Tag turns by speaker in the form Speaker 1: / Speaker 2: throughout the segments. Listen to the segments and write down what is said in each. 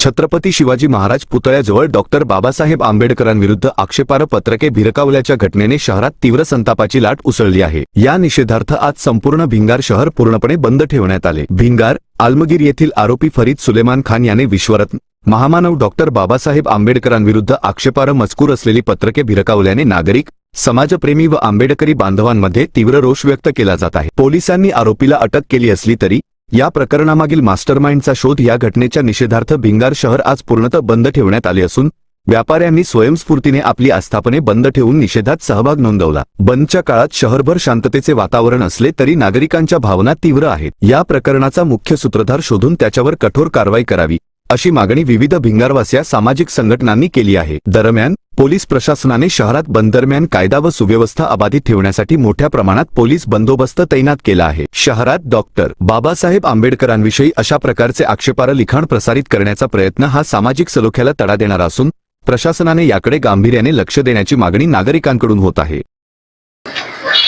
Speaker 1: छत्रपती शिवाजी महाराज पुतळ्याजवळ डॉक्टर बाबासाहेब आंबेडकरांविरुद्ध आक्षेपार्ह पत्रके भिरकावल्याच्या घटनेने शहरात तीव्र संतापाची लाट उसळली आहे. या निषेधार्थ आज संपूर्ण भिंगार शहर पूर्णपणे बंद ठेवण्यात आले. भिंगार आलमगीर येथील आरोपी फरीद सुलेमान खान याने विश्वरत्न. महामानव डॉक्टर बाबासाहेब आंबेडकरांविरुद्ध आक्षेपार्ह मजकूर असलेली पत्रके भिरकावल्याने नागरिक समाजप्रेमी व आंबेडकरी बांधवांमध्ये तीव्र रोष व्यक्त केला जात आहे. पोलिसांनी आरोपीला अटक केली असली तरी या प्रकरणामागील मास्टरमाइंडचा शोध या घटनेच्या निषेधार्थ भिंगार शहर आज पूर्णतः बंद ठेवण्यात आले असून व्यापाऱ्यांनी स्वयंस्फूर्तीने आपली आस्थापने बंद ठेवून निषेधात सहभाग नोंदवला. बंदच्या काळात शहरभर शांततेचे वातावरण असले तरी नागरिकांच्या भावना तीव्र आहेत. या प्रकरणाचा मुख्य सूत्रधार शोधून त्याच्यावर कठोर कारवाई करावी. अशी मागणी विविध भिंगारवासिया सामाजिक संघटनांनी केली आहे. दरम्यान पोलीस प्रशासनाने शहरात बंद दरम्यान कायदा व सुव्यवस्था अबाधित ठेवण्यासाठी मोठ्या प्रमाणात पोलीस बंदोबस्त तैनात केला आहे. शहरात डॉक्टर बाबासाहेब आंबेडकरांविषयी अशा प्रकारचे आक्षेपार्ह लिखाण प्रसारित करण्याचा प्रयत्न हा सामाजिक सलोख्याला तडा देणारा असून प्रशासनाने याकडे गांभीर्याने लक्ष देण्याची मागणी नागरिकांकडून होत आहे.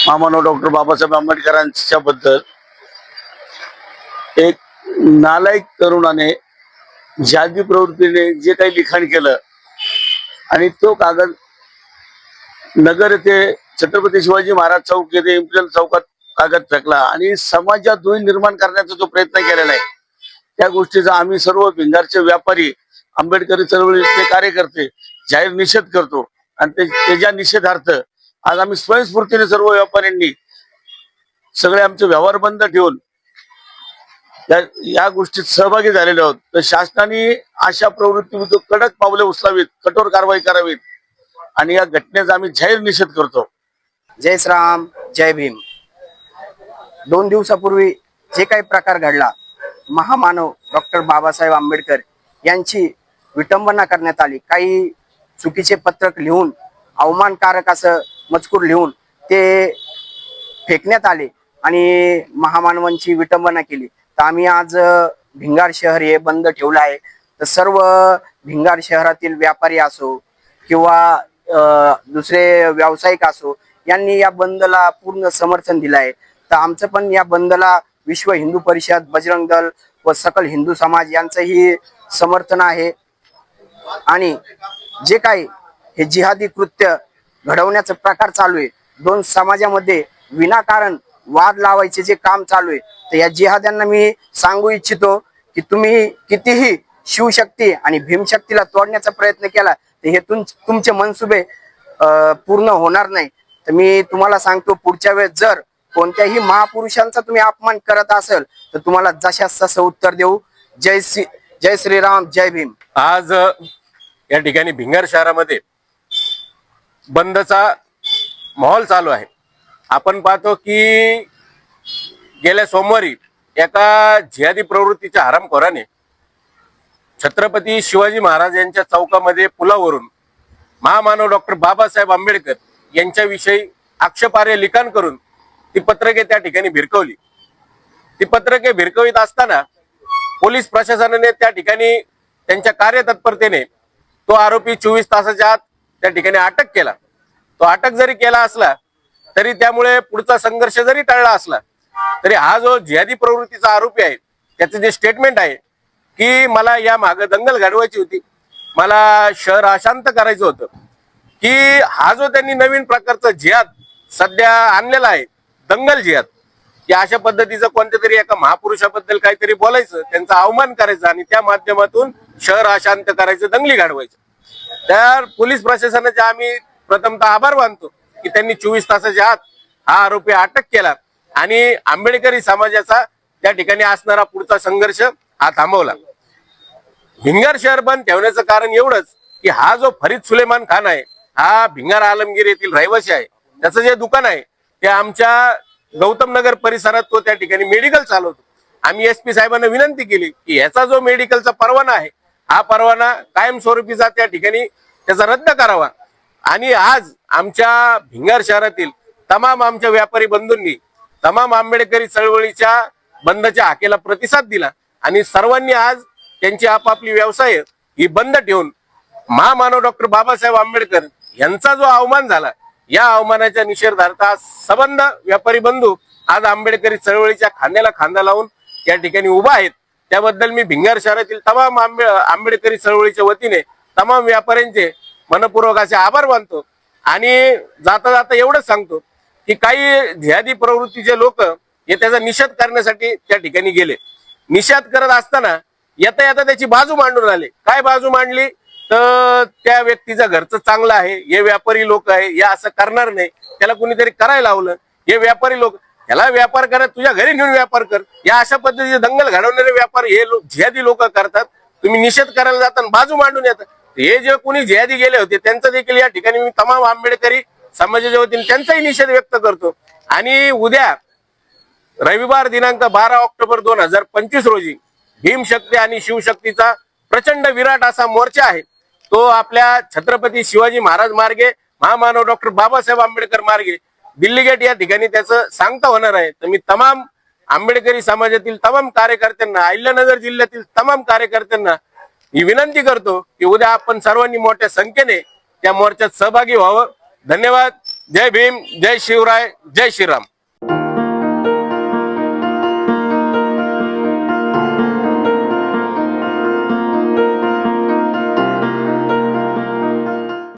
Speaker 2: मामानो डॉक्टर बाबासाहेब आंबेडकरांच्या बद्दल एक नालायक तरुणाने जादी प्रवृत्तीने जे काही लिखाण केलं आणि तो कागद नगर येथे छत्रपती शिवाजी महाराज चौक येथे इम्पिरियल चौकात कागद फेकला आणि समाजात दुई निर्माण करण्याचा जो प्रयत्न केलेला आहे त्या गोष्टीचा आम्ही सर्व भिंगारचे व्यापारी आंबेडकरी चळवळीचे कार्यकर्ते जाहीर निषेध करतो. आणि ते- त्याच्या निषेधार्थ आज आम्ही स्वयंस्फूर्तीने सर्व व्यापाऱ्यांनी सगळे आमचे व्यवहार बंद ठेवून या गोष्टीत सहभागी झालेले आहोत. तर शासनाने अशा प्रवृत्ती कडक पावले उचलावीत कठोर कारवाई करावीत आणि या घटनेचा आम्ही जाहीर निषेध करतो.
Speaker 3: जय श्राम जय भीम. दोन दिवसापूर्वी जे काही प्रकार घडला महामानव डॉक्टर बाबासाहेब आंबेडकर यांची विटंबना करण्यात आली. काही चुकीचे पत्रक लिहून अवमानकारक असं मजकूर लिहून ते फेकण्यात आले आणि महामानवांची विटंबना केली. तर आम्ही आज भिंगार शहर हे बंद ठेवलं आहे. तर सर्व भिंगार शहरातील व्यापारी असो किंवा दुसरे व्यावसायिक असो यांनी या बंदला पूर्ण समर्थन दिलं आहे. तर आमचं पण या बंदला विश्व हिंदू परिषद बजरंग दल व सकल हिंदू समाज यांचंही समर्थन आहे. आणि जे काही हे जिहादी कृत्य घडवण्याचा प्रकार चालू आहे दोन समाजामध्ये विनाकारण वाद लावायचे जे काम चालू आहे तर या जिहाद्यांना मी सांगू इच्छितो की तुम्ही कितीही शिवशक्ती आणि भीमशक्तीला तोडण्याचा प्रयत्न केला तर हे तुम तुमचे मनसुबे पूर्ण होणार नाही. तर मी तुम्हाला सांगतो पुढच्या वेळेस जर कोणत्याही महापुरुषांचा तुम्ही अपमान करत असेल तर तुम्हाला जशास तसं उत्तर देऊ. जय श्री जय श्रीराम जय भीम.
Speaker 4: आज या ठिकाणी भिंगार शहरामध्ये बंदचा माहोल चालू आहे. आपण पाहतो की गेल्या सोमवारी एका जिहादी प्रवृत्तीच्या हरामखोराने छत्रपती शिवाजी महाराज यांच्या चौकामध्ये पुलावरून महामानव डॉक्टर बाबासाहेब आंबेडकर यांच्याविषयी आक्षेपार्ह लिखाण करून ती पत्रके त्या ठिकाणी भिरकवली. ती पत्रके भिरकवित असताना पोलीस प्रशासनाने त्या ठिकाणी त्यांच्या कार्यतत्परतेने तो आरोपी चोवीस तासाच्या आत त्या ठिकाणी अटक केला. तो अटक जरी केला असला तरी त्यामुळे पुढचा संघर्ष जरी टळला असला तरी हा जो जिहादी प्रवृत्तीचा आरोपी आहे त्याचं जे स्टेटमेंट आहे की मला या मागं दंगल घडवायची होती मला शहर अशांत करायचं होतं की हा जो त्यांनी नवीन प्रकारचा जिहाद सध्या आणलेला आहे दंगल जिहाद की अशा पद्धतीचं कोणत्या तरी एका महापुरुषाबद्दल काहीतरी बोलायचं त्यांचा अवमान करायचा आणि त्या माध्यमातून शहर अशांत करायचं दंगली घडवायचं. तर पोलीस प्रशासनाचे आम्ही प्रथमतः आभार मानतो. की त्यांनी चोवीस तासाच्या आत हा आरोपी अटक केला. आणि आंबेडकरी समाजाचा त्या ठिकाणी असणारा पुढचा संघर्ष हा थांबवला. भिंगार शहर बंद ठेवण्याचं कारण एवढंच की हा जो फरीद सुलेमान खान आहे हा भिंगार आलमगीर येथील रहिवासी आहे. त्याचं जे दुकान आहे ते आमच्या गौतम नगर परिसरात तो त्या ठिकाणी मेडिकल चालवतो. आम्ही एस पी साहेबांना विनंती केली की याचा जो मेडिकलचा परवाना आहे हा परवाना कायमस्वरूपीचा त्या ठिकाणी त्याचा रद्द करावा. आणि आज आमच्या भिंगार शहरातील तमाम आमच्या व्यापारी बंधूंनी तमाम आंबेडकरी चळवळीच्या बंदच्या हाकेला प्रतिसाद दिला आणि सर्वांनी आज त्यांची आपापली व्यवसाय ही बंद ठेवून महामानव डॉक्टर बाबासाहेब आंबेडकर यांचा जो अवमान झाला या अवमानाच्या निषेधार्थ आज सबंध व्यापारी बंधू आज आंबेडकरी चळवळीच्या खांद्याला खांदा लावून या ठिकाणी उभा आहेत. त्याबद्दल मी भिंगार शहरातील तमाम आंबे आंबेडकरी चळवळीच्या वतीने तमाम व्यापाऱ्यांचे मनपूर्वक असे आभार मानतो. आणि जाता जाता एवढंच सांगतो की काही ध्यादी प्रवृत्तीचे लोक हे त्याचा निषेध करण्यासाठी त्या ठिकाणी गेले. निषेध करत असताना येता येता त्याची बाजू मांडून आले काय बाजू मांडली? तर त्या व्यक्तीचं घरचं चांगलं आहे. हे व्यापारी लोक आहे. हे असं करणार नाही. त्याला कुणीतरी करायला लावलं. हे व्यापारी लोक त्याला व्यापार करत तुझ्या घरी नेऊन व्यापार कर. या अशा पद्धतीचे दंगल घडवणारे व्यापार हे लोक जिहादी लोक करतात. तुम्ही निषेध करायला जाताना बाजू मांडून येतात हे जे कोणी जयादी गेले होते त्यांचं देखील या ठिकाणी मी तमाम आंबेडकरी समाजाच्या वतीने त्यांचाही निषेध व्यक्त करतो. आणि उद्या रविवार दिनांक बारा ऑक्टोबर दोन हजार पंचवीस रोजी भीमशक्ती आणि शिवशक्तीचा प्रचंड विराट असा मोर्चा आहे. तो आपल्या छत्रपती शिवाजी महाराज मार्गे महामानव डॉक्टर बाबासाहेब आंबेडकर मार्गे दिल्ली गेट या ठिकाणी त्याचं सांगता होणार आहे. तर मी तमाम आंबेडकरी समाजातील तमाम कार्यकर्त्यांना अहिल्यानगर जिल्ह्यातील तमाम कार्यकर्त्यांना ही विनंती करतो की उद्या आपण सर्वांनी मोठ्या संख्येने त्या मोर्चात सहभागी व्हावं. धन्यवाद. जय भीम. जय शिवराय. जय श्रीराम.